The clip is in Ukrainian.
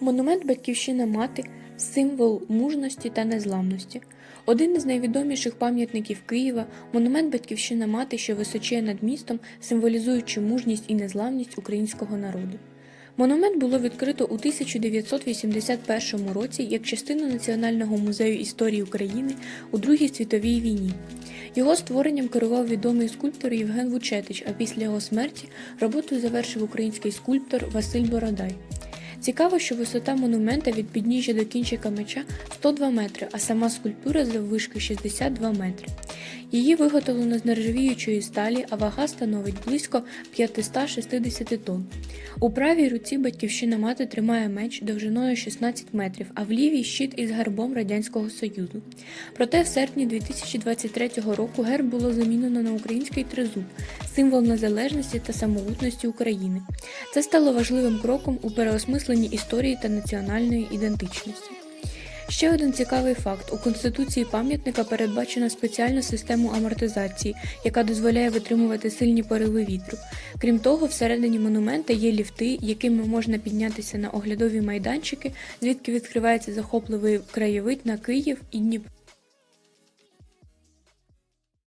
Монумент Батьківщина Мати символ мужності та незламності. Один із найвідоміших пам'ятників Києва монумент Батьківщина Мати, що височіє над містом, символізуючи мужність і незламність українського народу. Монумент було відкрито у 1981 році як частину Національного музею історії України у Другій світовій війні. Його створенням керував відомий скульптор Євген Вучетич, а після його смерті роботу завершив український скульптор Василь Бородай. Цікаво, що висота монумента від підніжжя до кінчика меча 102 метри, а сама скульптура заввишки 62 метри. Її виготовлено з нержавіючої сталі, а вага становить близько 560 тонн. У правій руці батьківщина мати тримає меч довжиною 16 метрів, а в лівій щит із гербом Радянського Союзу. Проте в серпні 2023 року герб було замінено на український тризуб, символ незалежності та самобутності України. Це стало важливим кроком у переосмисленні історії та національної ідентичності. Ще один цікавий факт: у конституції пам'ятника передбачена спеціальна система амортизації, яка дозволяє витримувати сильні пориви вітру. Крім того, всередині монумента є ліфти, якими можна піднятися на оглядові майданчики, звідки відкривається захопливий краєвид на Київ і Дніпро.